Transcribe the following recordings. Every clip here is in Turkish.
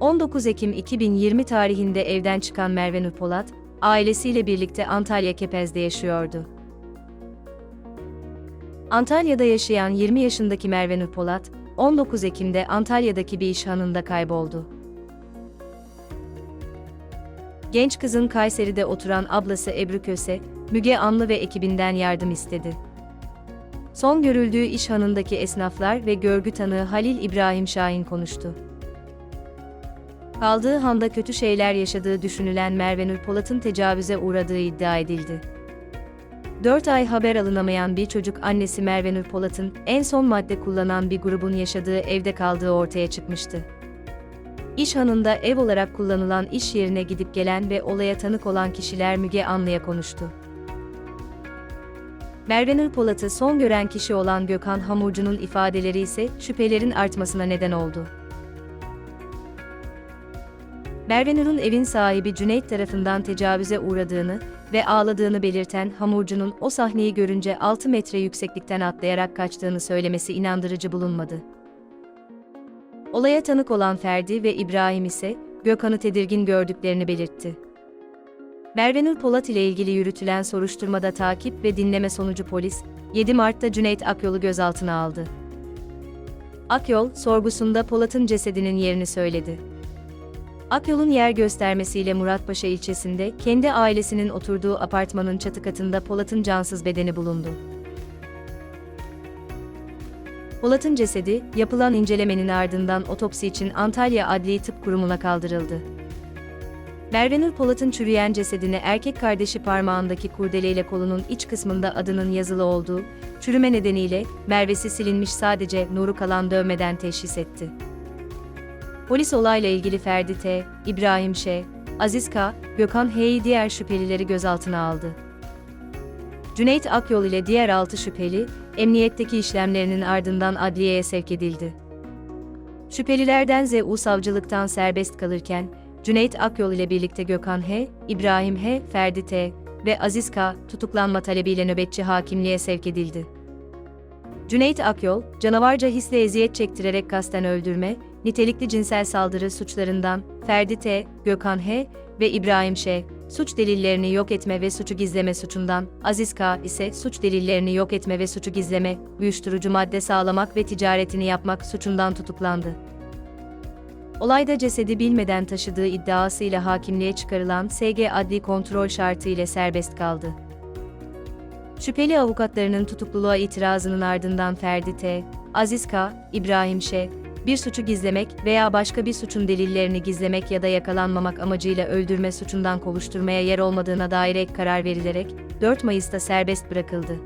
19 Ekim 2020 tarihinde evden çıkan Merve Nur Polat, ailesiyle birlikte Antalya Kepez'de yaşıyordu. Antalya'da yaşayan 20 yaşındaki Merve Nur Polat, 19 Ekim'de Antalya'daki bir iş hanında kayboldu. Genç kızın Kayseri'de oturan ablası Ebru Köse, Müge Anlı ve ekibinden yardım istedi. Son görüldüğü iş hanındaki esnaflar ve görgü tanığı Halil İbrahim Şahin konuştu. Kaldığı handa kötü şeyler yaşadığı düşünülen Merve Nur tecavüze uğradığı iddia edildi. 4 ay haber alınamayan bir çocuk annesi Merve Nur en son madde kullanan bir grubun yaşadığı evde kaldığı ortaya çıkmıştı. İş hanında ev olarak kullanılan iş yerine gidip gelen ve olaya tanık olan kişiler Müge Anlı'ya konuştu. Merve Nur son gören kişi olan Gökhan Hamurcu'nun ifadeleri ise şüphelerin artmasına neden oldu. Merve Nur'un evin sahibi Cüneyt tarafından tecavüze uğradığını ve ağladığını belirten Hamurcu'nun o sahneyi görünce 6 metre yükseklikten atlayarak kaçtığını söylemesi inandırıcı bulunmadı. Olaya tanık olan Ferdi ve İbrahim ise Gökhan'ı tedirgin gördüklerini belirtti. Merve Nur Polat ile ilgili yürütülen soruşturmada takip ve dinleme sonucu polis, 7 Mart'ta Cüneyt Akyol'u gözaltına aldı. Akyol, sorgusunda Polat'ın cesedinin yerini söyledi. Akyol'un yer göstermesiyle Muratpaşa ilçesinde kendi ailesinin oturduğu apartmanın çatı katında Polat'ın cansız bedeni bulundu. Polat'ın cesedi, yapılan incelemenin ardından otopsi için Antalya Adli Tıp Kurumu'na kaldırıldı. Merve Nur Polat'ın çürüyen cesedini erkek kardeşi parmağındaki kurdeleyle kolunun iç kısmında adının yazılı olduğu, çürüme nedeniyle Merve'si silinmiş sadece Nur'u kalan dövmeden teşhis etti. Polis olayla ilgili Ferdi T, İbrahim Ş, Aziz K, Gökhan H'yi diğer şüphelileri gözaltına aldı. Cüneyt Akyol ile diğer 6 şüpheli, emniyetteki işlemlerinin ardından adliyeye sevk edildi. Şüphelilerden ZU savcılıktan serbest kalırken, Cüneyt Akyol ile birlikte Gökhan H, İbrahim H, Ferdi T ve Aziz K tutuklanma talebiyle nöbetçi hakimliğe sevk edildi. Cüneyt Akyol, canavarca hisle eziyet çektirerek kasten öldürme, nitelikli cinsel saldırı suçlarından, Ferdi T, Gökhan H ve İbrahim Ş, suç delillerini yok etme ve suçu gizleme suçundan, Aziz K ise suç delillerini yok etme ve suçu gizleme, uyuşturucu madde sağlamak ve ticaretini yapmak suçundan tutuklandı. Olayda cesedi bilmeden taşıdığı iddiasıyla hakimliğe çıkarılan SG adli kontrol şartı ile serbest kaldı. Şüpheli avukatlarının tutukluluğa itirazının ardından Ferdi T, Aziz K, İbrahim Ş, bir suçu gizlemek veya başka bir suçun delillerini gizlemek ya da yakalanmamak amacıyla öldürme suçundan kovuşturmaya yer olmadığına dair ek karar verilerek 4 Mayıs'ta serbest bırakıldı.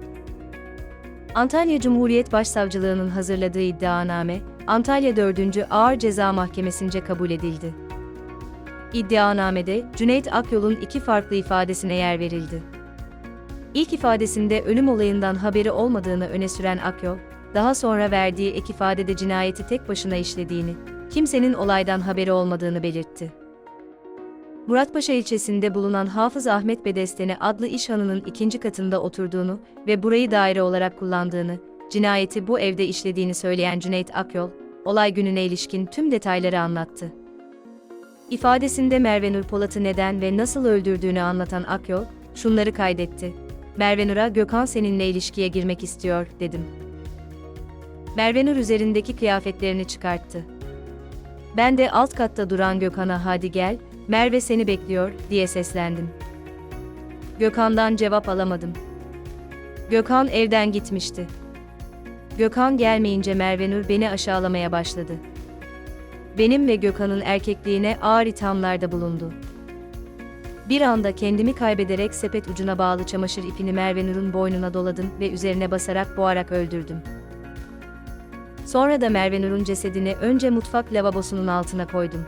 Antalya Cumhuriyet Başsavcılığı'nın hazırladığı iddianame, Antalya 4. Ağır Ceza Mahkemesi'nce kabul edildi. İddianamede Cüneyt Akyol'un iki farklı ifadesine yer verildi. İlk ifadesinde ölüm olayından haberi olmadığını öne süren Akyol, daha sonra verdiği ek ifadede cinayeti tek başına işlediğini, kimsenin olaydan haberi olmadığını belirtti. Muratpaşa ilçesinde bulunan Hafız Ahmet Bedesteni adlı iş hanının ikinci katında oturduğunu ve burayı daire olarak kullandığını, cinayeti bu evde işlediğini söyleyen Cüneyt Akyol, olay gününe ilişkin tüm detayları anlattı. İfadesinde Merve Nur Polat'ı neden ve nasıl öldürdüğünü anlatan Akyol, şunları kaydetti. Merve Nur'a Gökhan seninle ilişkiye girmek istiyor, dedim. Merve üzerindeki kıyafetlerini çıkarttı. Ben de alt katta duran Gökhan'a hadi gel, Merve seni bekliyor, diye seslendim. Gökhan'dan cevap alamadım. Gökhan evden gitmişti. Gökhan gelmeyince Merve Nur beni aşağılamaya başladı. Benim ve Gökhan'ın erkekliğine ağır ithamlarda bulundu. Bir anda kendimi kaybederek sepet ucuna bağlı çamaşır ipini Merve Nur'un boynuna doladım ve üzerine basarak boğarak öldürdüm. Sonra da Merve Nur'un cesedini önce mutfak lavabosunun altına koydum.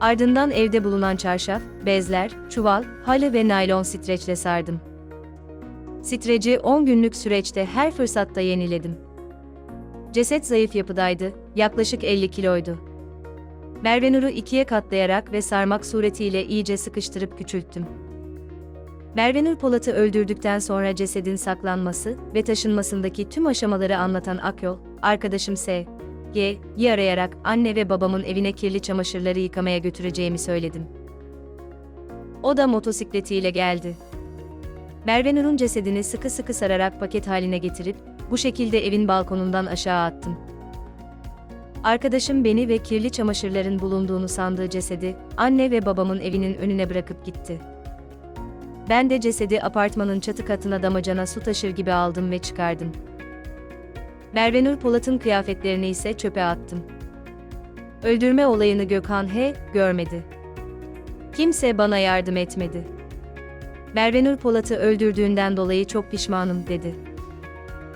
Ardından evde bulunan çarşaf, bezler, çuval, halı ve naylon streçle sardım. Streci 10 günlük süreçte her fırsatta yeniledim. Ceset zayıf yapıdaydı, yaklaşık 50 kiloydu. Merve Nur'u ikiye katlayarak ve sarmak suretiyle iyice sıkıştırıp küçülttüm. Merve Nur Polat'ı öldürdükten sonra cesedin saklanması ve taşınmasındaki tüm aşamaları anlatan Akyol, arkadaşım S. G.'yi arayarak anne ve babamın evine kirli çamaşırları yıkamaya götüreceğimi söyledim. O da motosikletiyle geldi. Merve Nur'un cesedini sıkı sıkı sararak paket haline getirip, bu şekilde evin balkonundan aşağı attım. Arkadaşım beni ve kirli çamaşırların bulunduğunu sandığı cesedi, anne ve babamın evinin önüne bırakıp gitti. Ben de cesedi apartmanın çatı katına damacana su taşır gibi aldım ve çıkardım. Merve Nur Polat'ın kıyafetlerini ise çöpe attım. Öldürme olayını Gökhan H. görmedi. Kimse bana yardım etmedi. Merve Nur Polat'ı öldürdüğünden dolayı çok pişmanım dedi.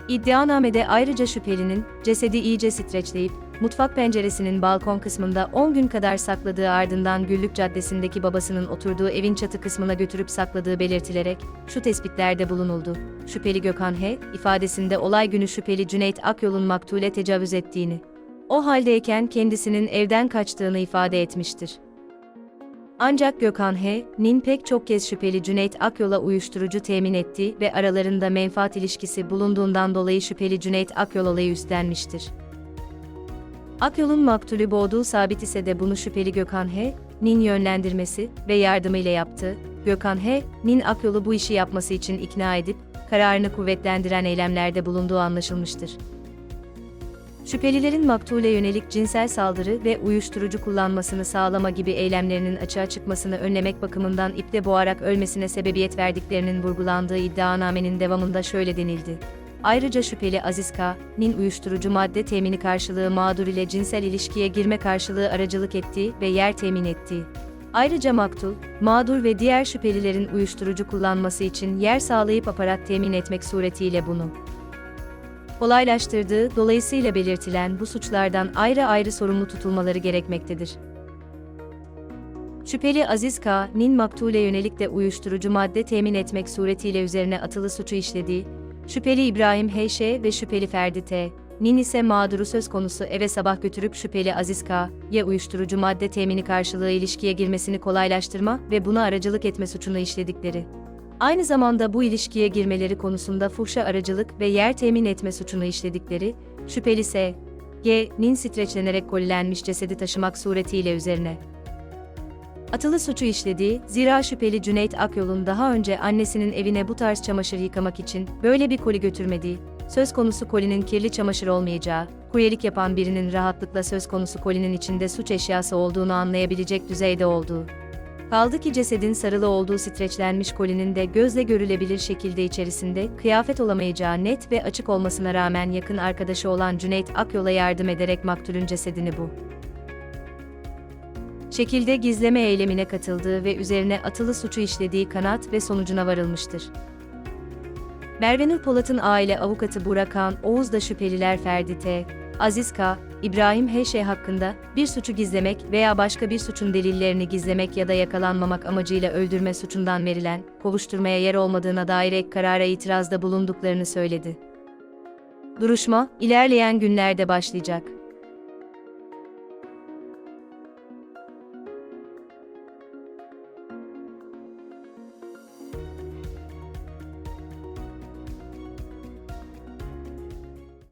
İddianamede ayrıca şüphelinin cesedi iyice streçleyip mutfak penceresinin balkon kısmında 10 gün kadar sakladığı ardından Güllük Caddesi'ndeki babasının oturduğu evin çatı kısmına götürüp sakladığı belirtilerek şu tespitlerde bulunuldu. Şüpheli Gökhan H. ifadesinde olay günü şüpheli Cüneyt Akyol'un maktule tecavüz ettiğini, o haldeyken kendisinin evden kaçtığını ifade etmiştir. Ancak Gökhan H.'nin pek çok kez şüpheli Cüneyt Akyol'a uyuşturucu temin ettiği ve aralarında menfaat ilişkisi bulunduğundan dolayı şüpheli Cüneyt Akyol olayı üstlenmiştir. Akyol'un maktulü boğduğu sabit ise de bunu şüpheli Gökhan H.'nin yönlendirmesi ve yardımıyla yaptı. Gökhan H.'nin Akyol'u bu işi yapması için ikna edip, kararını kuvvetlendiren eylemlerde bulunduğu anlaşılmıştır. Şüphelilerin maktule yönelik cinsel saldırı ve uyuşturucu kullanmasını sağlama gibi eylemlerinin açığa çıkmasını önlemek bakımından iple boğarak ölmesine sebebiyet verdiklerinin vurgulandığı iddianamenin devamında şöyle denildi. Ayrıca şüpheli Aziz K.'nin uyuşturucu madde temini karşılığı mağdur ile cinsel ilişkiye girme karşılığı aracılık ettiği ve yer temin ettiği. Ayrıca maktul, mağdur ve diğer şüphelilerin uyuşturucu kullanması için yer sağlayıp aparat temin etmek suretiyle bunu kolaylaştırdığı dolayısıyla belirtilen bu suçlardan ayrı ayrı sorumlu tutulmaları gerekmektedir. Şüpheli Aziz K.'nin maktule yönelik de uyuşturucu madde temin etmek suretiyle üzerine atılı suçu işlediği, şüpheli İbrahim H.Ş. ve şüpheli Ferdi T.'nin ise mağduru söz konusu eve sabah götürüp şüpheli Aziz K.'ya uyuşturucu madde temini karşılığı ilişkiye girmesini kolaylaştırma ve buna aracılık etme suçunu işledikleri. Aynı zamanda bu ilişkiye girmeleri konusunda fuhşa aracılık ve yer temin etme suçunu işledikleri, şüpheli S. G.'nin streçlenerek kolilenmiş cesedi taşımak suretiyle üzerine. Atılı suçu işlediği, zira şüpheli Cüneyt Akyol'un daha önce annesinin evine bu tarz çamaşır yıkamak için böyle bir koli götürmediği, söz konusu kolinin kirli çamaşır olmayacağı, kuryelik yapan birinin rahatlıkla söz konusu kolinin içinde suç eşyası olduğunu anlayabilecek düzeyde olduğu. Kaldı ki cesedin sarılı olduğu streçlenmiş kolinin de gözle görülebilir şekilde içerisinde kıyafet olamayacağı net ve açık olmasına rağmen yakın arkadaşı olan Cüneyt Akyol'a yardım ederek maktulün cesedini bu şekilde gizleme eylemine katıldığı ve üzerine atılı suçu işlediği kanat ve sonucuna varılmıştır. Merve Polat'ın aile avukatı Burak Han Oğuz da şüpheliler Ferdi T. Aziz K. İbrahim H.Ş. hakkında bir suçu gizlemek veya başka bir suçun delillerini gizlemek ya da yakalanmamak amacıyla öldürme suçundan verilen, kovuşturmaya yer olmadığına dair ek karara itirazda bulunduklarını söyledi. Duruşma, ilerleyen günlerde başlayacak.